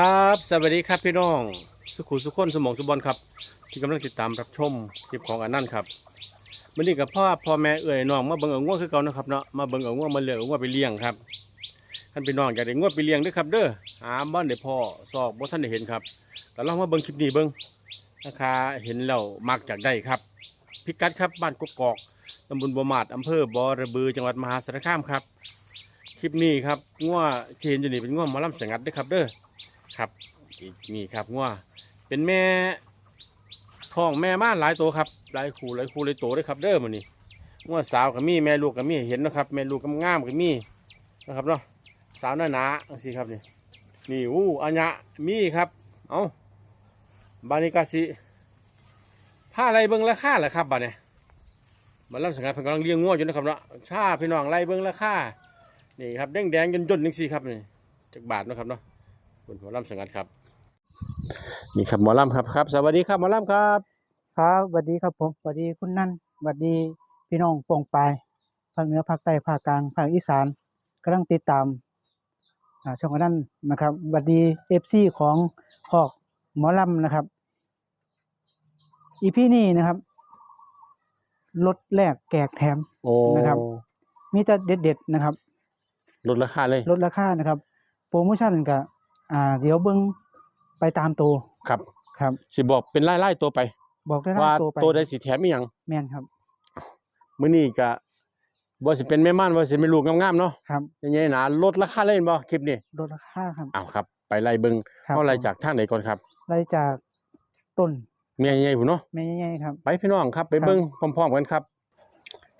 ครับสวัสดีครับพี่น้อง สุขุสุขคนสมองสุบอลครับ ที่กำลังติดตามรับชมคลิปของอันนั่นครับวันนี้กับพ่อพ่อแม่เอ่ยน้องมาเบิ่งเอาง่วงคือเก่านะครับเนาะมาเบิ่งเอาง่วงมาเลือกเอาง่วงไปเลี้ยงครับท่านพี่น้องอยากได้ง่วงไปเลี้ยงด้วยครับ เด้อหาบ้านได้พ่อซอกบ่ท่านได้เห็นครับแต่ลองมาเบิ่งคลิปนี้เบิ่งราคาเห็นแล้วมักจากได้ครับ พิกัดครับบ้านกกอกตำบลบัวมาดอำเภอบ่อระบือจังหวัดมหาสารคามครับ คลิปนี้ครับง่วที่เห็นอยู่นี่เป็นง่วหมอลำสงัดด้อครับเด้อ ครับอีกนี่ครับงัวเป็นแม่ท้องแม่ม่านหลายตัวครับหลายคู่หลายคู่หลายตัวเลยครับ เด้อมันนี่งัวสาวก็มีแม่ลูกก็มีเห็นนะครับ แม่ลูกก็งามก็มีนะครับเนาะสาวหน้าหนาสิครับนี่นี่อู้อัญญะมีครับ เอาบานิกาสิผ้าอะไรเบิ้งราคาเหรอครับบาเนี่ยมาล่ำสังกัดเพิ่นกำลังเลี้ยงงัวอยู่นะครับเนาะชาพี่น้องไล่เบิ้งราคานี่ครับแดงแดงจนจนนึงสิครับนี่จักบาทนะครับเนาะ คุณหมอลำสังัดครับ นี่ครับหมอลำครับครับ สวัสดีครับหมอลำครับครับสวัสดีครับผมสวัสดีคุณนั่นสวัสดีพี่น้องโป่งปลายภาคเหนือภาคใต้ภาคกลางภาคอีสานกำลังติดตามอ่าช่องของนั่นนะครับสวัสดีเอฟซีของคอกหมอลำนะครับอีพีนี้นะครับลดแลกแกกแถมโอ้นะครับ มีแต่เด็ดๆนะครับ ลดราคาเลย ลดราคานะครับ โปรโมชั่นก็ อ่า เดี๋ยวเบิ้งไปตามตัวครับ ครับ สิบอกเป็นไล่ไล่ๆตัวไป บอกได้ว่าตามตัวไปตัวใดสิแถมอีหยังแม่นครับ มื้อนี้ก็บ่สิเป็นแม่ม่านบ่สิเป็นลูกงามๆเนาะครับยังไงนะลดราคาเลยเห็นบ่คลิปนี้ลดราคาครับอ้าวครับ ไปไล่เบิ่งครับเฮาไล่ผมจากทางไหนก่อนครับไล่จากต้นแม่ใหญ่พุ่นเนาะ แม่ใหญ่ๆครับ ไปพี่น้องครับไปครับเบิ่งพร้อมๆกันครับ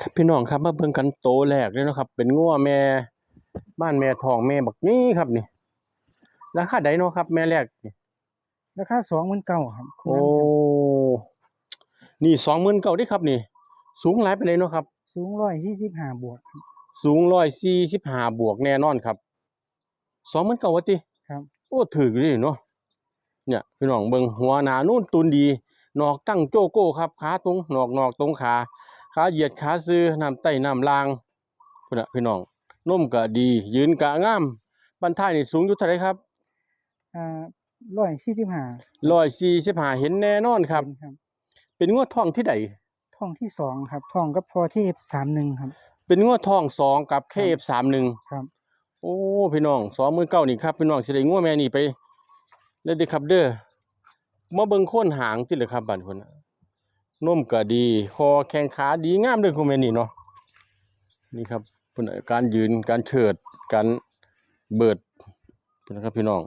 ครับพี่น้องครับมาเบิ่งกันโตแรกเลยเนาะครับ เป็นงัวแม่ บ้านแม่ทองแม่บักนี่ครับนี่ ราคาใดเนาะครับ แม่แรกนี่ราคาสองหมื่นเก้าครับคุณโอ้น้ำนี่สองหมื่นเก้าดิครับนี่ สูงหลายไปเลยเนาะครับ สูงร้อยยี่สิบห้าบวกครับสูงร้อยสี่สิบห้าบวกแน่นอนครับสองหมื่นเก้าวะติครับโอ้ถือดิเนาะเนี่ยพี่น้องเบิ่งหัวหนานู่นตุนดีนอกตั้งโจโก้ครับขาตรงนอกนอกตรงขาขาเหยียดขาซื้อน้ำใต้น้ำลางพุ่นน่ะพี่น้องนมก็ดี ยืนกะงามบันท้ายนี่สูงอยู่เท่าไหรครับ อ่าร้อยยี่สิบห้าร้อยสี่สิบห้าเห็นแน่นอนครับ ครับ เป็นงวดทองที่ใดท่องที่สองครับท่องกับพอที่สามหนึ่งครับ เป็นงวดทองสองกับเคฟสามหนึ่งครับ โอ้พี่น้องสองมือเก้านี่ครับพี่น้องสิได้งัวแม่นี่ไปเลยเด้อครับเด้อมาเบิ่งโคนหางติเลยครับบัดพุ่นน่ะนมก็ดี คอแข้งขาดีงามเด้อคุณแม่นี่เนาะนี่ครับพุ่นน่ะการยืนการเฉิดการเบิดพุ่นนะครับพี่น้อง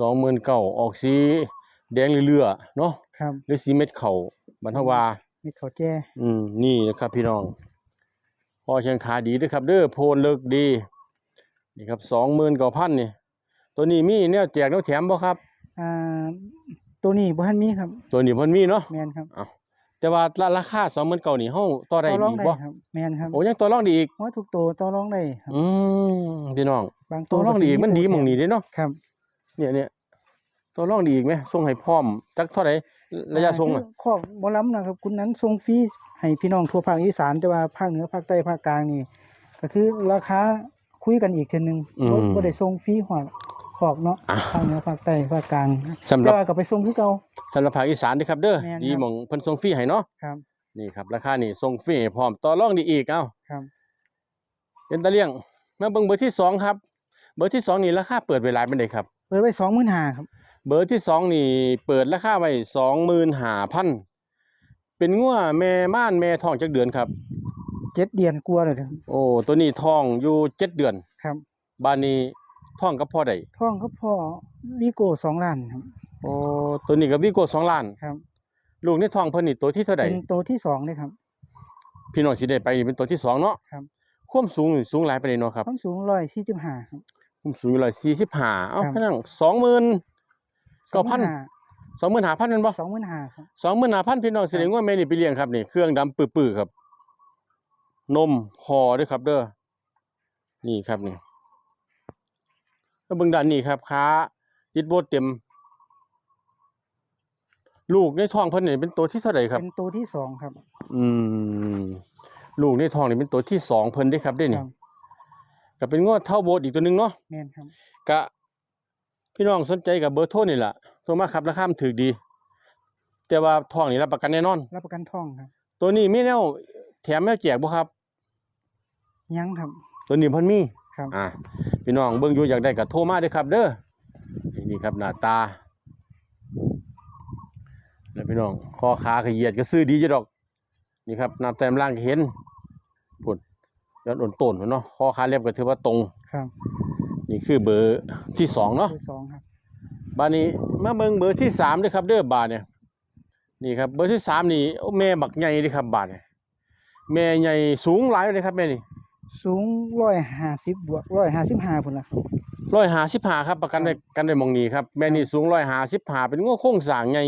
สองหมื่นเก้าออกสีแดงเรื่อๆเนาะครับหรือสีเม็ดเข่าบรรทว่ามีเขาแจ้อืมนี่นะครับพี่น้องพอเชียงขาดีด้วยครับ เด้อโพนเลิกดีนี่ครับสองหมื่นกว่าพันนี่ตัวนี้มีเนี่ยแจกแนวแถมบ่ครับอ่าตัวนี้บ่ทันมีครับ ตัวนี้เพิ่นมีเนาะแมนครับอ้าวแต่ว่าราคาสองหมื่นเก่านี่เฮาต่อได้ต่อรองอีกได้บ่ครับแมนครับโอ้ยังต่อรองดีอีกว่าทุกตัวต่อรองได้ครับอืมพี่น้องบางต่อรองดีอีกมันดีหม่องนี้เด้เนาะครับ เนี่ยเนี่ยต่อรองดีอีกไหมส่งให้พร้อมจักเท่าไหร่ระยะส่งอ่าอะคือขอบบ่ล้ำนะครับ คุณนั้นส่งฟรีให้พี่น้องทั่วภาคอีสานแต่ว่าภาคเหนือภาคใต้ภาคกลางนี่ ก็คือราคาคุยกันอีกเทีนึงบ่บ่ได้ส่งฟรีหอดขอกเนาะอะภาคเหนือภาคใต้ภาคกลางสำหรับแต่ว่าก็ไปส่งคือเก่า สำหรับภาคอีสานเด้อครับเด้อแม่นครับ ดีหม่องเพิ่นส่งฟรีให้เนาะ ครับ นี่ครับราคานี่ส่งฟรีให้พร้อมต่อรองดีอีกเอ้าครับ เป็นตะเลี่ยงมาเบิ่งเบอร์ที่สองครับ เบอร์ที่สองนี่ราคาเปิดเวลาเป็นไดครับ เปิดไว้25,000ครับ เบอร์ที่สองนี่เปิดราคาไว้สองหมื่นห้าพันเป็นงัวแม่ม่านแม่ทองจักเดือนครับ เจ็ดเดือนกลัวาเลยครับ โอ้ตัวนี้ทองอยู่เจ็ดเดือนครับ บานนี้ทองกับพ่อใดท่องเขาพ่อวีโก้สองล้านครับ โอ้ตัวนี้กับวิโก้สองล้านครับ ลูกนี่ทองเพิ่นนี่ตัวที่เท่าใดเป็นตัวที่สองเลยครับ พี่น้องสิได้ไปนี่เป็นตัวที่สองเนาะครับ ความสูงนี่สูงหลายไปานใดเนาะครับ ความสูงร้อยสี่สิบห้าครับ ความสูงร้อยสี่สิบห้าเอ้าครับพนังสองหมื่น เก้าพัน สองหมื่นห้าพันเป็นบ่สองหมื่นห้าครับ สองหมื่นห้าพันพี่น้องแสดงว่าแม่นี่ไปเลี้ยงครับนี่เครื่องดำปื้อๆครับ นมพอด้วยครับ เด้อนี่ครับนี่แล้วเบิ่งด้านนี้ครับขาติดโบดเต็ม ลูกในท้องเพิ่นนี่เป็นตัวที่เท่าไหร่ครับ เป็นตัวที่สองครับ อืม ลูกในท้องนี่เป็นตัวที่สองเพิ่นเด้ครับเด้คนี่รับ ก็เป็นงวดเท่าโบดอีกตัวหนึงเนาะแม่นครับกะพพี่น้องสนใจกับเบอร์โทรนี่แหละโทรมาครับราคามันถูกดี แต่ว่าทองนี่รับประกันแน่นอน รับประกันท่องครับ ตัวนี้มีแนวแถมแนวแจกบ่ครับ ยังครับ ตัวนี้เพิ่นมีครับ อ่าพี่น้องเบิ่งอยู่อยากได้ก็โทรมาเด้อครับ เด้อนี่นี่ครับหน้าตา แล้วพี่น้องคอขาขยียดก็ซื้อดีจ้ะดอก นี่ครับน้ำแต้มล่างก็เห็นพุ่น ย้อนอ่อนต้นพุ่นเนาะคอขาเรียบก็ถือว่าตรง ครับนี่คือเบอร์ที่สองเนาะเบอร์สองครับบาดนี้มาเบิ่งเบอร์ที่สามเด้อครับเด้อบาดเนี่ยนี่ครับเบอร์ที่สามนี่โอ้แม่บักใหญ่เด้อครับบาดเนี่ยแม่ใหญ่สูงหลายเลยครับแม่นี่สูงร้อยห้าสิบบวกร้อยห้าสิบห้าพุ่นละร้อยหาสิบหาครับประกันได้กันได้หมองนี้ครับแม่นี่สูงร้อยหาสิบหาเป็นง้อโค้งสร้างใหญ่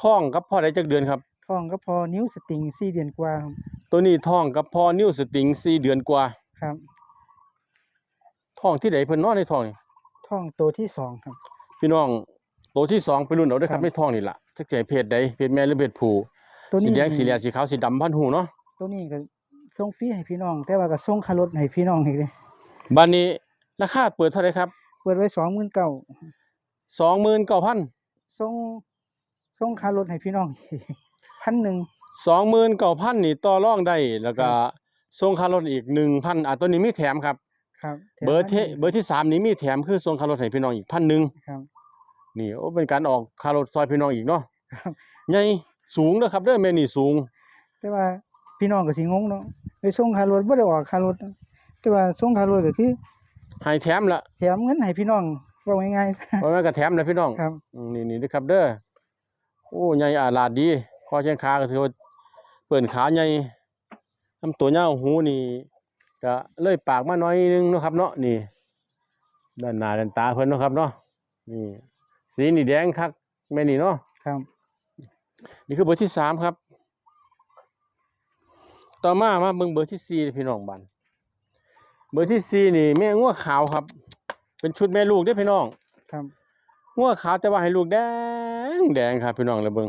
ท้องกับพ่อได้จักเดือนครับท่องก็พอนิ้วสติงสี่เดือนกว่าครับ ตัวนี้ท้องกับพ่อนิ้วสติงสี่เดือนกว่าครับท้องที่ไหนเพิ่นนอนในท้องนี่ท่องตัวที่สองครับ พี่น้องตัวที่สองไปรุ่นเอาเด้อครัครับบในท้องนี่ล่ะจักใจเพศใดเพศแม่หรือเพศผู้ตัวสีนี้แดงสีเหลืองสีขาวสีดำพันหูเนาะตัวนี้ก็ส่งฟรีให้พี่น้อง แต่ว่าก็ส่งค่ารถให้พี่น้องอีกเลยบัดนี้ราคาเปิดเท่าไหร่ครับเปิดไว้สองหมื่นเก้าสองหมื่นเก้าพันส่งส่งค่ารถให้พี่น้องพันหนึ่ง สองหมื่นเก้าพันนี่ต่อรองได้แล้วก็ครับส่งค่ารถอีกหนึ่งพันอะตัวนี้มีแถมครับ ครับแถมเบอร์เทพันหนึ่งเบอร์ที่สามนี้มีแถมคือส่งค่ารถให้พี่น้องอีกพันหนึ่งครับนี่โอ้เป็นการออกค่ารถซอยพี่น้องอีกเนาะครับใหญ่สูงเด้อครับเด้อแม่นี่สูง แต่ว่าพี่น้องก็สิงงเนาะไปส่งค่ารถบ่ได้ออกค่ารถนะแต่ว่าส่งค่ารถก็คือให้แถมละแถมเงินให้พี่น้องว่าง่ายๆซะเพราะงั้นก็แถมนะพี่น้องครับอืมนี่นี่เด้อครับเด้อโอ้ใหญ่อาลาดดีคอแข้งขาก็ถือว่า เปิ่นขาใหญ่ลำตัวยาวหูนี่ก็เลยปากมาหน่อยนึงเนาะครับเนาะนี่ด้านหน้าด้านตาเพิ่นเนาะครับเนาะนี่สีนี่แดงคักแม่นี่เนาะครับ นี่คือเบอร์ที่สามครับ ต่อมามาเบิ่งเบอร์ที่สี่พี่น้องบันเบอร์ที่สี่นี่แม่งัวขาวครับ เป็นชุดแม่ลูกเด้อพี่น้องครับงัวขาวแต่ว่าให้ลูกแดงแดงครับพี่น้องเลยเบิ่ง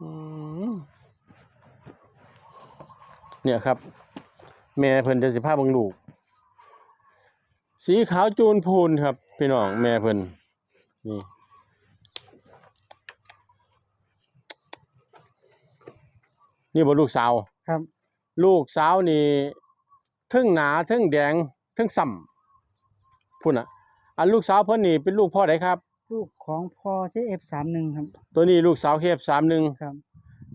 อืม เนี่ยครับ แม่เพิ่นจะสิพาเบิ่งลูก สีขาวจูนพูนครับ พี่น้องแม่เพิ่นนี่นี่บ่ลูกสาวครับ ลูกสาวนี่เทึ่งหนาเทึ่งแดงเทึ่งส่ำพุ่นอะ อันลูกสาวเพิ่นนี่เป็นลูกพ่อใดครับ ลูกของพ่อ JF31 ครับ ตัวนี้ลูกสาวเคฟสามหนึ่งครับ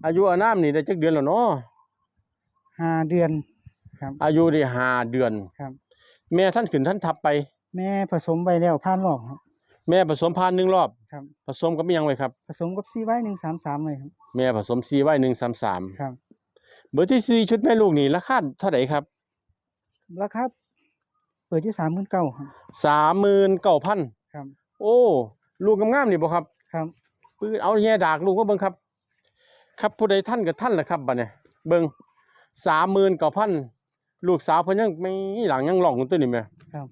อายุอานามนี่ได้จักเดือนแล้วเนาะ ห้าเดือนครับ อายุได้ห้าเดือนครับ แม่ท่านขึ้นท่านทับไป แม่ผสมไปแล้วผ่านรอบครับ แม่ผสมพันธุ์หนึ่งรอบครับ ผสมกับอิหยังไว้ครับ ผสมกับซีไว้หนึ่งสามสามเลยครับ แม่ผสมซีไว้หนึ่งสามสามครับ เบอร์ที่สี่ชุดแม่ลูกนี่ราคาเท่าไหร่ครับราคาเปิดที่สามหมื่นเก้าครับ สามหมื่นเก้าพันครับ โอ้ลูกงามๆนี่บ่ครับครับ ปื้อเอาแย่ดากลูกมาเบิ่งครับ ครับผู้ใดท่านกับท่านแหละครับบัดเนี่ยเบิ่ง สามหมื่นเก้าพันลูกสาวเพิ่นยังไม่หลังยังหลอกอยู่ตัวนี้แหม่ครับ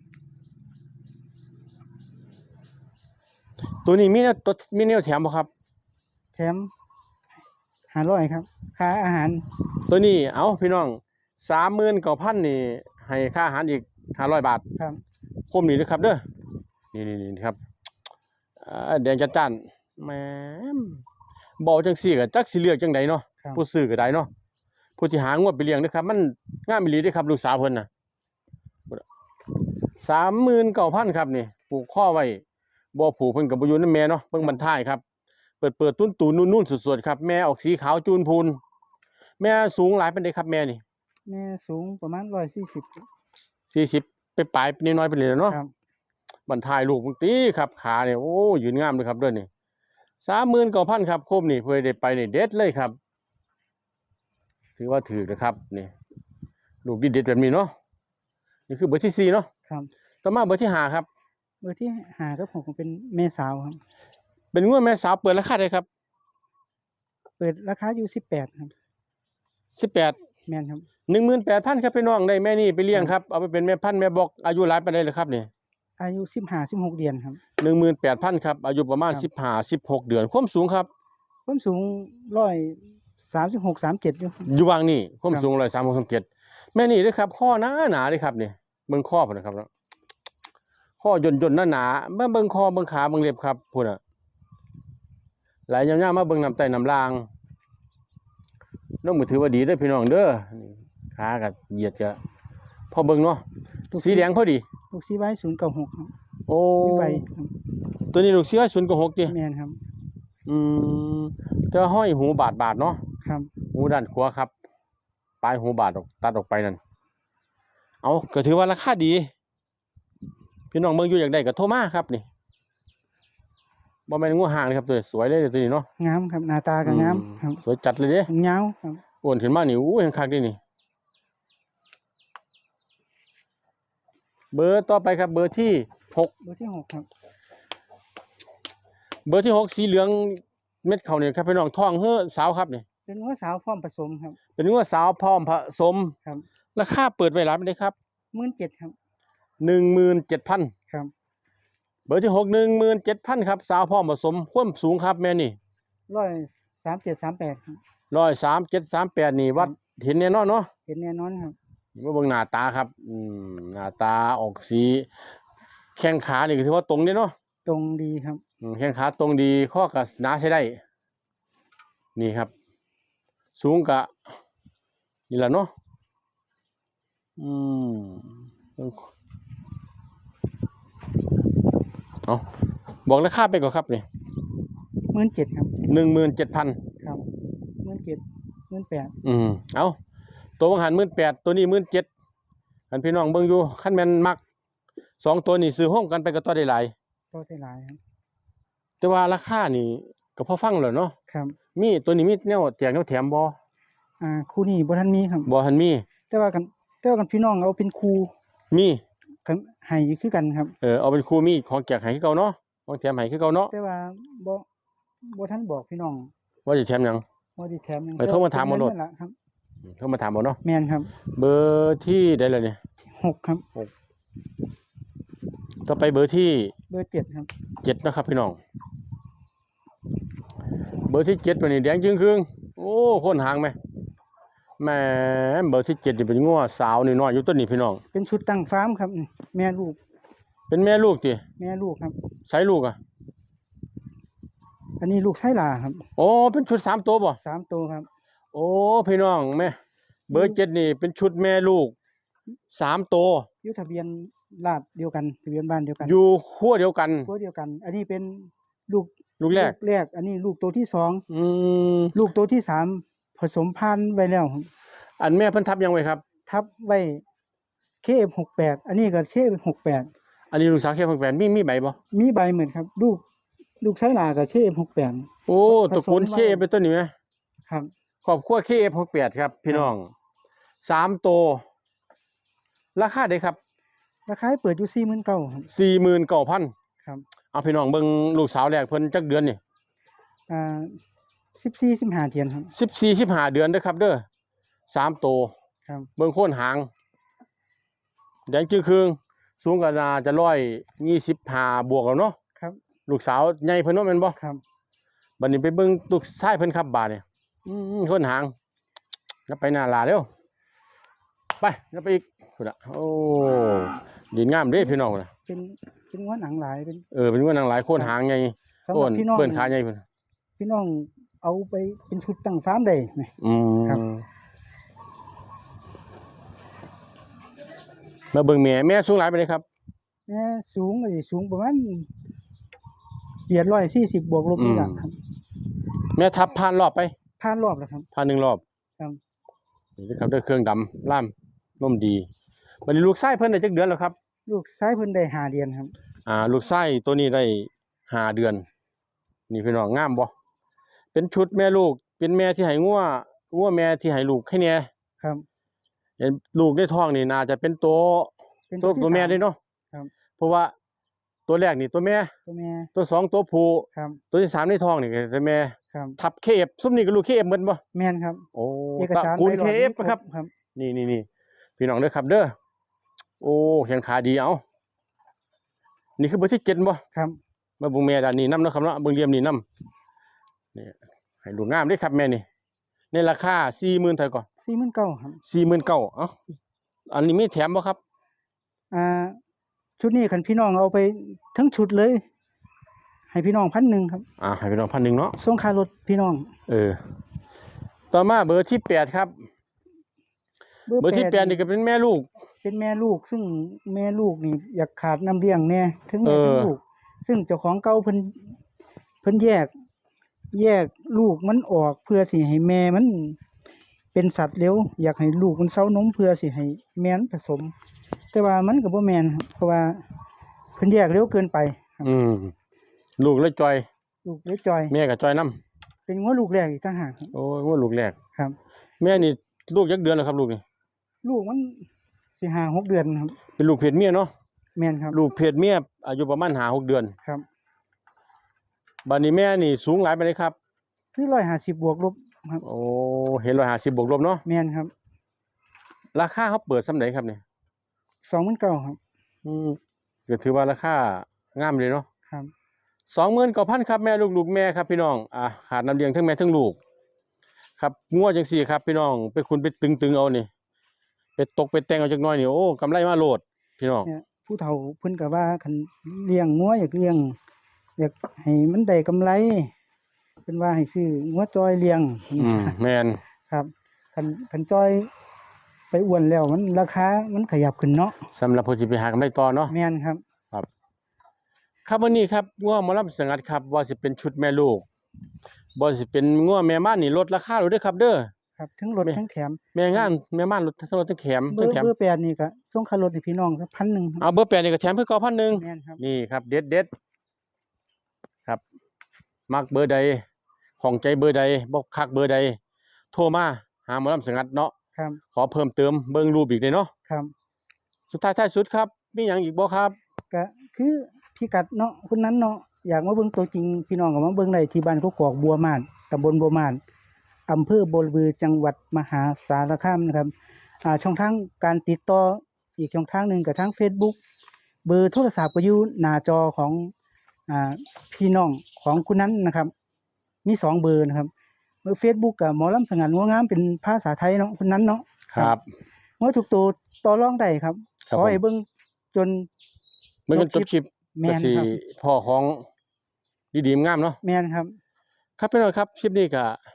ตัวนี้มีแนวตัวมีแนวแถมบ่ครับ แถมหาร้อยครับค่าอาหารตัวนี้เอาพี่น้องสามหมื่นเก้าพันนี่ให้ค่าอาหารอีกห้าร้อยบาทครับ คมนี่นะครับเด้อนี่นี่นี่ครับอ่าแดงจัดจ้านแหม่มบอกจังสี่ก็จักสิเลือกจังใดเนาะครับ ผู้ซื้อก็ได้เนาะ ผู้ที่หางวดไปเลี้ยงนะครับ มันงามอีหลีเด้อครับลูกสาวเพิ่นน่ะสามหมื่นเก้าพันครับนี่ปลูกข้อไว้บ่ผูกเพิ่นกับบ่อยู่นำแม่เนาะเบิ่งบรรทายครับ เปิดเปิดตุ้นตูนนุ่นๆสุดๆครับ แม่ออกสีขาวจูนพูน แม่สูงหลายปานใดครับแม่นี่ แม่สูงประมาณร้อยสี่สิบสี่สิบไปปลายๆน้อยๆไปเลยเนาะครับบรรทายลูกบางตีครับขาเนี่ยโอ้ยืนงามเลยครับเด้วยนี่สามหมื่นเก้าพันครับโคมนี่เพื่อได้ไปนี่เด็ดเลยครับ ถือว่าถือนะครับนี่ลูกดีเด็ดแบบนี้เนาะนี่คือเบอร์ที่สี่เนาะครับ ต่อมาเบอร์ที่ห้าครับ เบอร์ที่หากับผมเป็นแม่สาวครับ เป็นงวดแม่สาวเปิดราคาได้ครับเปิดราคาอยู่สิบแปดครับสิบแปดแม่นครับหนึ่งหมื่นแปดพันครับพี่น้องได้แม่นี่ไปเลี้ยงครับเอาไปเป็นแม่พันธุ์แม่บอกอายุหลายไปได้เลยครับนี่อายุสิบห้าสิบหกเดือนครับ หนึ่งหมื่นแปดพันครับอายุประมาณครับสิบห้าสิบหกเดือนความสูงครับ ความสูงร้อย สามสิบหกสามเจ็ดอยู่ อยู่วางนี่ความครับสูงร้อยสามหกสามเจ็ดแม่นี่ด้วยครับ ข้อหนาหนาเลยครับนี่เบิ่งข้อผมนะครับเนาะขข้อย่นๆหนาๆมาเบิ่งคอเบิ่งขาเบิ่งเล็บครับพุ่นน่ะไหลยาวๆมาเบิ่งน้ำใต้น้ำลางน้องมือถือว่าดีเด้อพี่น้องเด้อนี่ขาก็เหยียดก็พอเบิ่งเนาะสีแดงพอดีลูกซีไว้ศูนย์เก้าหกครับโอ้มีใบครับตัวนี้ลูกเสือศูนย์กับหกติแม่นครับ อืมแต่ว่าห้อยหูบาดบาดๆเนาะ ครับหูด้านขวาครับ ปลายหูบาดออกตัดออกไปนั่น เอาก็ถือว่าราคาดี พี่น้องเมืองอยู่อยากได้ก็โทรมาครับนี่บ่แม่นงูห่างเลยครับตัวนี้สวยเลยตัวนี้เนาะ งามครับหน้าตาก็งามอืครับสวยจัดเลยเด้ยาวครับอ้วนขึ้นมานี่อู้เห็นคักเดีนี่ เบอร์ต่อไปครับ เบอร์ที่หกเบอร์ที่หกครับ เบอร์ที่หกสีเหลืองเม็ดเขาเนี่ยครับพี่น้องท้องเฮ้อสาวครับนี่ เป็นวัวสาวพร้อมผสมครับ เป็นงัวสาวพร้อมผสมครับราคาเปิดไว้หลายปานใดครับหมื่นเจ็ดครับหนึ่งหมื่นเจ็ดพันครับ เบอร์ที่หกหนึ่งหมื่นเจ็ดพันครับ สาวพร้อมผสมความสูงครับแม่นี่ร้อยสามเจ็ดสามแปดครับร้อยสามเจ็ดสามแปดนี่วัดเห็นแน่นอนเนาะเห็นแน่นอนครับมาเบิ่งหน้าตาครับ อืมหน้าตาออกสี แข้งขานี่ก็ถือว่าตรงเด้เนาะตรงดีครับอืมแข้งขาตรงดีข้อกับหนาใช้ได้ นี่ครับ สูงกะนี่แหละเนาะอืมเอาบอกราคาไปก่อนครับนี่หมื่นเจ็ดครับหนึ่งหมื่นเจ็ดพันครับหมื่นเจ็ดหมื่นแปดอืมเอาตัวบังหันหมื่นแปดตัวนี้หมื่นเจ็ดอันพี่น้องเบิ่งอยู่ขั้นแม่นมักสองตัวนี้ซื้อห้องกันไปก็ต่อได้หลายตัวได้หลายครับแต่ว่าราคานี่ ก็พอฟังแล้วเนาะครับมีตัวนี้มีแนวแจกแนวแถมบ่อ่าคู่นี้บ่ทันมีครับบ่ทันมี แต่ว่ากันแต่ว่ากันพี่น้องเอาเป็นครูมีกันให้อยู่คือกันครับเออเอาเป็นครูมีของแจกให้คือเก่าเนาะของแถมให้คือเก่าเนาะแต่ว่าบ่บ่ทันบอกพี่น้อง ว่าสิแถมหยังว่าสิแถมหยังไปโทรมาถามมาโลดนั่นล่ะครับอืมโทรมาถามเอาเนาะแม่นครับ เบอร์ที่ได้เลยเนี่ยหกครับต่อไปเบอร์ที่เบอร์เจ็ดครับเจ็ดนะครับพี่น้องเบอร์ที่เจ็ดตัวนี้แดงจึงครึ่งโอ้คนหางไหมแหม่เบอร์ที่เจ็ดนี่เป็นงัวสาวน้อยๆอยู่ต้นนี้พี่น้องเป็นชุดตั้งฟาร์มครับนี่แม่ลูก เป็นแม่ลูกติแม่ลูกครับ ใช้ลูกอะ อันนี้ลูกไส้ลาครับโอ้เป็นชุดสามตัวบ่สามตัวครับ โอ้พี่น้องแม่เบอร์เจ็ดนี่เป็นชุดแม่ลูกสามตัวอยู่ทะเบียนลาดเดียวกันทะเบียนบ้านเดียวกัน อยู่ขั้วเดียวกันตัวเดียวกัน อันนี้เป็น ลูกลูกแรก แรก อันนี้ลูกตัวที่สองอืมลูกตัวที่สามผสมพันธุ์ไว้แล้วครับอันแม่เพิ่นทับยังไว้ครับ ทับไว้เคฟหกแปดอันนี้ก็เคฟหกแปดอันนี้ลูกสาวแค่เพิ่งแปลนมีมีใบบ่มีใบเหมือนครับ ลูกลูกไส้ลากับเคฟหกแปด โอ้ตระกูลผสมเคไว้เป็นต้นนี้ไหมครับ ครอบครัวเคเอฟหกแปดครับ พี่น้องสามตัวราคาเด้ครับราคาเปิดอยู่สี่หมื่นเก้าครับ สี่หมื่นเก้าพันครับ เอาพี่น้องเบิ่งลูกสาวแรกเพิ่นจักเดือนนี่อ่าสิบสี่สิบห้าเทียนครับ สิบสี่สิบห้าเดือนเด้อครับ เด้อสามตัวครับ เบิ่งโค่นหางแดงจื้อครึ่งสูงก็น่าจะร้อยยี่สิบห้าบวกแล้วเนาะครับ ลูกสาวใหญ่เพิ่นเนาะแม่นบ่ครับ บัดนี้ไปเบิ่งลูกชายเพิ่นครับบาดนี่อืมโค่นหางแล้วไปหน้าลาเร็วไปแล้วไปอีกพุ่นน่ะโอ้ดินงามเด้พี่น้องน่ะเป็น เป็นว่าหนังหลายเป็นเออเป็นว่านางหลายโค่นหางไงสำหโค่รับนพี่น้องเปิ้นขาใหญ่เพิ่นพี่น้องเอาไปเป็นชุดตั้งฟาร์มได้ไหม อืมครับมาเบิ่งแม่แม่สูงหลายไปเลยครับ แม่สูงก็สิสูงประมาณเหยียดร้อยสี่สิบบวกลบนี่แหละครับแม่ทับผ่านรอบไปผ่านรอบแล้วครับ ผ่านหนึ่งรอบครับ นี่นะครับด้วยเครื่องดำล่ามนมดีบัดนี้ลูกไส้เพิ่นได้จักเดือนแล้วครับ ลูกซ้ายเพิ่นได้หาเดือนครับ อ่าลูกไส้ตัวนี้ได้ห้าเดือน นี่พี่น้องงามบ่เป็นชุดแม่ลูก เป็นแม่ที่ให้งัวงัวแม่ที่ให้ลูกแค่เนี้ยครับ เห็นลูกในท้องนี่น่าจะเป็นตัวเป็นตัวที่ตัวแม่สาด้วยเนาะครับ เพราะว่าตัวแรกนี่ตัวแม่ ตัวแม่ ตัวสองตัวผู้ครับ ตัวที่สามในท้องนี่ก็ตัวแม่ครับทับเคฟซุ่มนี่ก็ลูกเคฟเหมือนบ่แม่นครับโอ้เอกตระสารกูลใบเคหลอดเอฟมีนะครับครับ นี่นี่นี่พี่น้องเด้อครับเด้อโอ้แขนขาดีเอา นี่คือเบอร์ที่เจ็ดบ่ครับมาเบุงแม่ด้านนี้นํเนาะครับเนาะเบิ่งเหลี่ยมนี่นํนี่ให้ดูงามเด้อครับแม่นี่ในราคา40,000เท่าก่อนสี่หมื่นเก้าครับ49,000เอ้าอันนี้มีแถมบ่ครับ อ่า ชุดนี้คันพี่น้องเอาไปทั้งชุดเลย ให้พี่น้องพันหนึ่งครับ อ่าให้พี่น้องพันหนึ่งเนาะส่งค่ารถพี่น้อง เออ ต่อมาเบอร์ที่แปดครับ เบอร์ที่แปดนี่ก็เป็นแม่ลูก เป็นแม่ลูก ซึ่งแม่ลูกนี่อยากขาดน้ำเลี้ยงแน่ทั้งแม่เออทั้งลูก ซึ่งเจ้าของเก่าเพิ่นเพิ่นแยก แยกลูกมันออกเพื่อสิให้แม่มันเป็นสัตว์เร็วอยากให้ลูกมันเซานมเพื่อสิให้แม่มันผสม แต่ว่ามันก็บ่แม่นครับเพราะว่าเพิ่นแยกเร็วเกินไปครับอืมลูกเลยจอย ลูกเลยจอย แม่ก็จอยนํเป็นงัวลูกแรกอีกต่างหากครับโอ้ยว่าลูกแรกครับ แม่นี่ลูกยักเดือนแล้วครับ ลูกนี่ลูกมัน สิห้าหกเดือนครับ เป็นลูกเพศเมียเนาะแม่นครับ ลูกเพศเมียอายุประมาณหาหกเดือนครับบัดนี้แม่นี่สูงหลายไปเลยครับ คือร้อยห้าสิบบวกลบครับ โอ้เห็นร้อยห้าสิบบวกลบเนาะแม่นครับ ราคาเขาเปิดสำไหนครับเนี่ยสองหมื่นเก้าครับ อืมก็ถือว่าราคางามเลยเนาะครับสองหมื่นเก้าพันครับแม่ลูกลูกแม่ครับพี่น้องอ่าขาดน้ำเลี้ยงทั้งแม่ทั้งลูก ครับงัวจังสี่ครับพี่น้องไปคุณไปตึงๆเอานี่ ไปตกไปแต่งเอาจักหน้อยนี่โอ้กำไรมาโลดพี่น้องเนี่ยผู้เฒ่าเพิ่นก็ว่าคันเลี้ยงงัวอยากเลี้ยงอยากให้มันได้กำไรเพิ่นว่าให้ซื้องัวจอยเลี้ยงอืมแมนครับคันคันจอยไปอ้วนแล้วมันราคา มันขยับขึ้นเนาะสำหรับผู้สิไปหากำไรต่อเนาะแม่นครับ ครับวันนี้ครับง่วหมอลำสงัดครับว่าสิเป็นชุดแม่ลูกบ่สิเป็นง่วแม่ม่านนี่ลดราคาลงเด้อครับ เด้อ ครับทั้งรถแม่ ทั้งแถมแม่งานแม่ม่านลดทั้งลดทั้งแถมเบทั้องร์แถมเบอร์แปดนี่ก็ส่งค่ารถให้พี่น้องสักพันหนึ่งครับเอาเบอร์แปดนี่ก็แถมเพื่อเก้าพันหนึ่ง แม่นครับนี่ครับเด็ดเด็ดครับ มักเบอร์ใด ของใจเบอร์ใดบ่คักเบอร์ใด โทรมาหาหมอลำสงัดเนาะครับขอเพิ่มเติมเบิ่งรูปอีกเลยเนาะครับสุดท้ายท้ายสุดครับมีหยังอีกบ่ครับ ก็คือพิกัดเนาะคนนั้นเนาะอยากมาเบิ่งตัวจริงพี่น้องก็มาเบิ่งได้ที่บ้านกกอกบัวมานตำบลบัวมาน อำเภอโบวลือจังหวัดมหาสารคามนะครับอ่าช่องทางการติดต่ออีกช่องทางหนึ่งกับทาง Facebook เบอร์โทรศัพท์ก็อยู่หน้าจอของอ่าพี่น้องของคุณนั้นนะครับ มีสองเบอร์นะครับเบอร์ Facebook กับหมอลำสงัดงัวงามเป็นภาษาไทยเนาะคุณนั้นเนาะครับงัวถูกตัวต่อรองได้ครับครับขอให้ผมเบิ่งจนเบิ่งจนจบคลิปแม่ก็นสิครับพ่อของดีๆงามเนาะแม่นครับ ครับพี่น้องครับคลิปนี้ก็สำห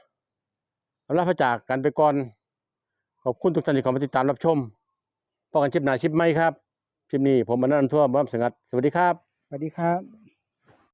รับพระจากกันไปก่อน ขอบคุณทุกท่านที่เข้ามาติดตามรับชมพบกันชิปหนาชิปไหมครับชิปนี้ผมมานั่นทั่วบ้านสงัด สวัสดีครับ สวัสดีครับ